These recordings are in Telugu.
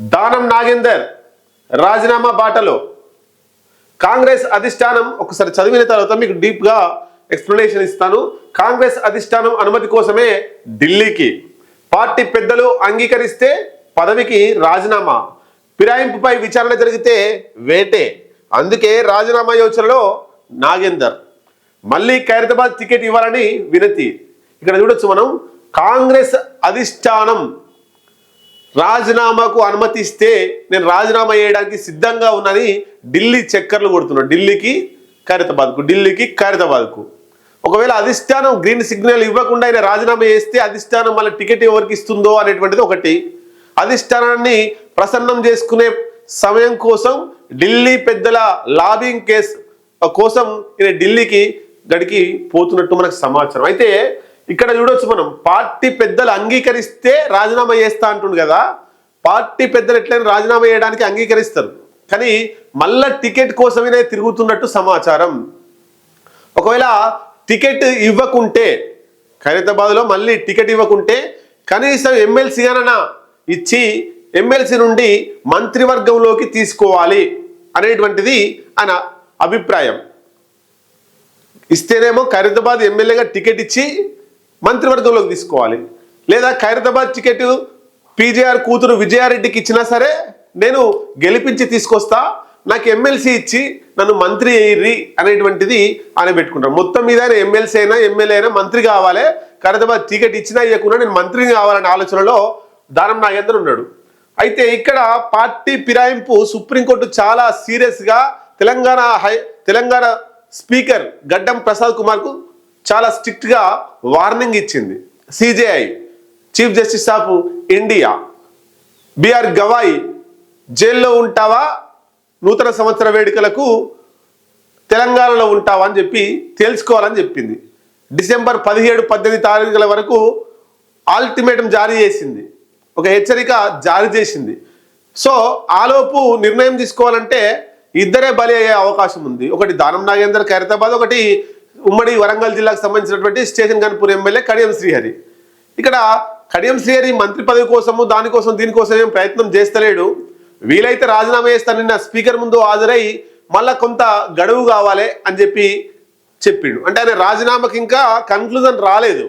దానం నాగేందర్ రాజీనామా బాటలో. కాంగ్రెస్ అధిష్టానం ఒకసారి చదివిన తర్వాత మీకు డీప్గా ఎక్స్ప్లెనేషన్ ఇస్తాను. కాంగ్రెస్ అధిష్టానం అనుమతి కోసమే ఢిల్లీకి. పార్టీ పెద్దలు అంగీకరిస్తే పదవికి రాజీనామా. ఫిరాయింపుపై విచారణ జరిగితే వేటే. అందుకే రాజీనామా యోచనలో నాగేందర్. మళ్ళీ ఖైరతాబాద్ టికెట్ ఇవ్వాలని వినతి. ఇక్కడ చూడొచ్చు మనం కాంగ్రెస్ అధిష్టానం రాజీనామాకు అనుమతి ఇస్తే నేను రాజీనామా చేయడానికి సిద్ధంగా ఉన్నది ఢిల్లీ చక్కర్లు కొడుతున్నాను ఢిల్లీకి ఖైరతాబాద్కు ఢిల్లీకి ఖైరతాబాద్కు. ఒకవేళ అధిష్టానం గ్రీన్ సిగ్నల్ ఇవ్వకుండా ఆయన రాజీనామా చేస్తే అధిష్టానం మళ్ళీ టికెట్ ఎవరికి ఇస్తుందో అనేటువంటిది ఒకటి. అధిష్టానాన్ని ప్రసన్నం చేసుకునే సమయం కోసం ఢిల్లీ పెద్దల లాబింగ్ కేసు కోసం ఈయన ఢిల్లీకి గడికి పోతున్నట్టు మనకు సమాచారం. అయితే ఇక్కడ చూడొచ్చు మనం పార్టీ పెద్దలు అంగీకరిస్తే రాజీనామా చేస్తా అంటుండు కదా పార్టీ పెద్దలు ఎట్లయినా రాజీనామా చేయడానికి అంగీకరిస్తారు. కానీ మళ్ళా టికెట్ కోసమే తిరుగుతున్నట్టు సమాచారం. ఒకవేళ టికెట్ ఇవ్వకుంటే ఖైరతాబాద్లో మళ్ళీ టికెట్ ఇవ్వకుంటే కనీసం ఎమ్మెల్సీగానన్నా ఇచ్చి ఎమ్మెల్సీ నుండి మంత్రివర్గంలోకి తీసుకోవాలి అనేటువంటిది ఆయన అభిప్రాయం. ఇస్తేనేమో ఖైరతాబాద్ ఎమ్మెల్యేగా టికెట్ ఇచ్చి మంత్రివర్గంలోకి తీసుకోవాలి. లేదా ఖైరతాబాద్ టికెట్ పీజేఆర్ కూతురు విజయారెడ్డికి ఇచ్చినా సరే నేను గెలిపించి తీసుకొస్తా నాకు ఎమ్మెల్సీ ఇచ్చి నన్ను మంత్రి అయ్యి అనేటువంటిది ఆయన పెట్టుకుంటారు. మొత్తం మీద ఆయన ఎమ్మెల్సీ అయినా ఎమ్మెల్యే అయినా మంత్రి కావాలి. ఖైరతాబాద్ టికెట్ ఇచ్చినా ఇవ్వకుండా నేను మంత్రిని కావాలనే ఆలోచనలో దానం నాగేందర్ ఉన్నాడు. అయితే ఇక్కడ పార్టీ ఫిరాయింపు సుప్రీంకోర్టు చాలా సీరియస్గా తెలంగాణ హై తెలంగాణ స్పీకర్ గడ్డం ప్రసాద్ కుమార్కు చాలా స్ట్రిక్ట్గా వార్నింగ్ ఇచ్చింది. CJI chief justice of India B R జైల్లో ఉంటావా? నూతన సంవత్సర వేడుకలకు తెలంగాణలో ఉంటావా అని చెప్పి తెలుసుకోవాలని చెప్పింది. డిసెంబర్ పదిహేడు పద్దెనిమిది తారీఖుల వరకు ఆల్టిమేటం జారీ చేసింది. ఒక హెచ్చరిక జారీ చేసింది. సో ఆలోపు నిర్ణయం తీసుకోవాలంటే ఇద్దరే బలి అయ్యే అవకాశం ఉంది. ఒకటి దానం నాగేందర్ ఖైరతాబాద్ ఒకటి ఉమ్మడి వరంగల్ జిల్లాకు సంబంధించినటువంటి స్టేషన్ గన్పూర్ ఎమ్మెల్యే కడియం శ్రీహరి. ఇక్కడ కడియం శ్రీహరి మంత్రి పదవి కోసము దానికోసం దీనికోసం ఏం ప్రయత్నం చేస్తలేడు. వీలైతే రాజీనామా చేస్తానన్న స్పీకర్ ముందు హాజరై మళ్ళా కొంత గడువు కావాలి అని చెప్పి చెప్పిండు. అంటే ఆయన రాజీనామాకి ఇంకా కన్క్లూజన్ రాలేదు.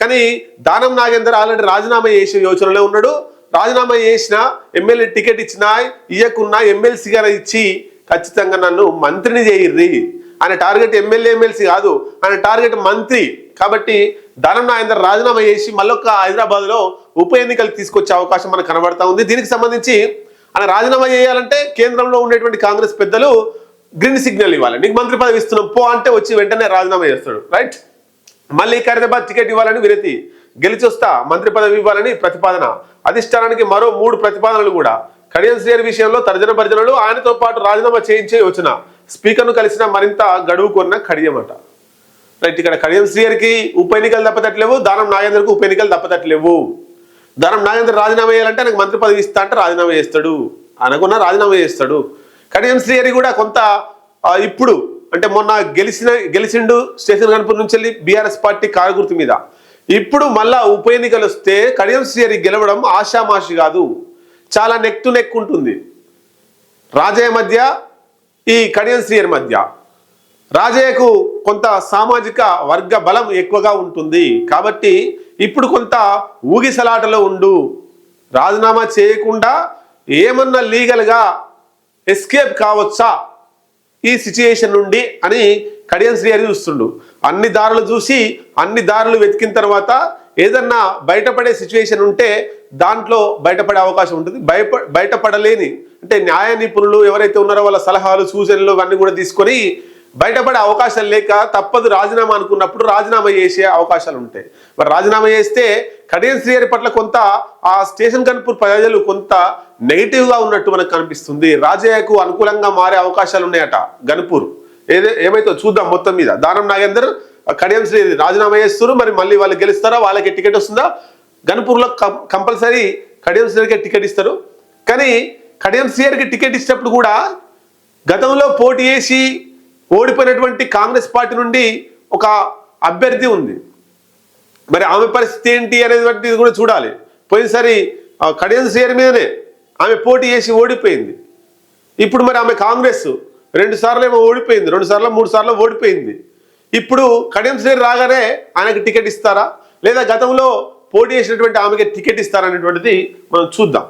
కానీ దానం నాగేందర్ ఆల్రెడీ రాజీనామా చేసే యోచనలో ఉన్నాడు. రాజీనామా చేసిన ఎమ్మెల్యే టికెట్ ఇచ్చినా ఇయ్యకున్నా ఎమ్మెల్సీగా ఇచ్చి ఖచ్చితంగా నన్ను మంత్రిని చేయిర్రి. ఆయన టార్గెట్ ఎమ్మెల్యే ఎమ్మెల్సీ కాదు. ఆయన టార్గెట్ మంత్రి. కాబట్టి దానం నాయందర్ రాజీనామా చేసి మళ్ళొక్క హైదరాబాద్లో ఉప ఎన్నికలు తీసుకొచ్చే అవకాశం మనకు కనబడతా ఉంది. దీనికి సంబంధించి ఆయన రాజీనామా చేయాలంటే కేంద్రంలో ఉండేటువంటి కాంగ్రెస్ పెద్దలు గ్రీన్ సిగ్నల్ ఇవ్వాలి. నీకు మంత్రి పదవి ఇస్తున్నాం పో అంటే వచ్చి వెంటనే రాజీనామా చేస్తాడు. రైట్ మళ్ళీ ఖైరతాబాద్ టికెట్ ఇవ్వాలని విరతి గెలిచి వస్తా మంత్రి పదవి ఇవ్వాలని ప్రతిపాదన. అధిష్టానానికి మరో మూడు ప్రతిపాదనలు కూడా. కడియం శ్రీహరి విషయంలో తర్జన భర్జనలు ఆయనతో పాటు రాజీనామా చేయించే యోచన. స్పీకర్ను కలిసిన మరింత గడువు కొన్న కడియమట. రైట్ ఇక్కడ కడియం శ్రీయర్కి ఉప ఎన్నికలు తప్పతట్లేవు దానం నాగేంద్రకు ఉప ఎన్నికలు తప్పతట్లేవు దానం నాగేందర్ రాజీనామా చేయాలంటే నాకు మంత్రి పదవి ఇస్తా అంటే రాజీనామా చేస్తాడు. అనకున్నా రాజీనామా చేస్తాడు. కడియం శ్రీహరి కూడా కొంత ఇప్పుడు అంటే మొన్న గెలిచిన గెలిచిండు స్టేషన్ కనుపూర్ నుంచి వెళ్ళి బీఆర్ఎస్ పార్టీ కారగుర్తు మీద. ఇప్పుడు మళ్ళా ఉప ఎన్నికలు వస్తే కడియం శ్రీహరి గెలవడం ఆషామాషి కాదు. చాలా నెక్ టు నెక్ ఉంటుంది. రాజయ్య మధ్య ఈ కడియం మధ్య. రాజయ్యకు కొంత సామాజిక వర్గ బలం ఎక్కువగా ఉంటుంది. కాబట్టి ఇప్పుడు కొంత ఊగిసలాటలో ఉండు. రాజీనామా చేయకుండా ఏమన్నా లీగల్గా ఎస్కేప్ కావచ్చా? ఈ సిచ్యుయేషన్ నుండి అని కడియం శ్రీహరి చూస్తుండు. అన్ని దారులు చూసి అన్ని దారులు వెతికిన తర్వాత ఏదన్నా బయటపడే సిచ్యువేషన్ ఉంటే దాంట్లో బయటపడే అవకాశం ఉంటుంది. బయట బయటపడలేని అంటే న్యాయ నిపుణులు ఎవరైతే ఉన్నారో వాళ్ళ సలహాలు సూచనలు అవన్నీ కూడా తీసుకొని బయటపడే అవకాశాలు లేక తప్పదు రాజీనామా అనుకున్నప్పుడు రాజీనామా చేసే అవకాశాలు ఉంటాయి. మరి రాజీనామా చేస్తే కడియం శ్రీహరి పట్ల కొంత ఆ స్టేషన్ కనుపూర్ ప్రజలు కొంత నెగిటివ్గా ఉన్నట్టు మనకు కనిపిస్తుంది. రాజయ్యకు అనుకూలంగా మారే అవకాశాలు ఉన్నాయట గణపూర్ ఏదే ఏమైతే చూద్దాం మొత్తం మీద. దానం నాగేందర్ కడియం శ్రీ రాజీనామా చేస్తారు మరి మళ్ళీ వాళ్ళు గెలుస్తారా? వాళ్ళకి టికెట్ వస్తుందా? గన్పూర్లో కంపల్సరీ కడియం శ్రీహరికి టికెట్ ఇస్తారు. కానీ కడియం శ్రీహరికి టికెట్ ఇచ్చినప్పుడు కూడా గతంలో పోటీ చేసి ఓడిపోయినటువంటి కాంగ్రెస్ పార్టీ నుండి ఒక అభ్యర్థి ఉంది. మరి ఆమె పరిస్థితి ఏంటి అనేది కూడా చూడాలి. పోయినసారి ఆ, కడియం మీదనే ఆమె పోటీ చేసి ఓడిపోయింది. ఇప్పుడు మరి ఆమె కాంగ్రెస్ రెండు సార్లు ఏమో ఓడిపోయింది రెండు సార్లు మూడు సార్లు ఓడిపోయింది. ఇప్పుడు కడియం శ్రీ రాగానే ఆయనకు టికెట్ ఇస్తారా? లేదా గతంలో పోటీ చేసినటువంటి ఆమెకి టికెట్ ఇస్తారా అనేటువంటిది మనం చూద్దాం.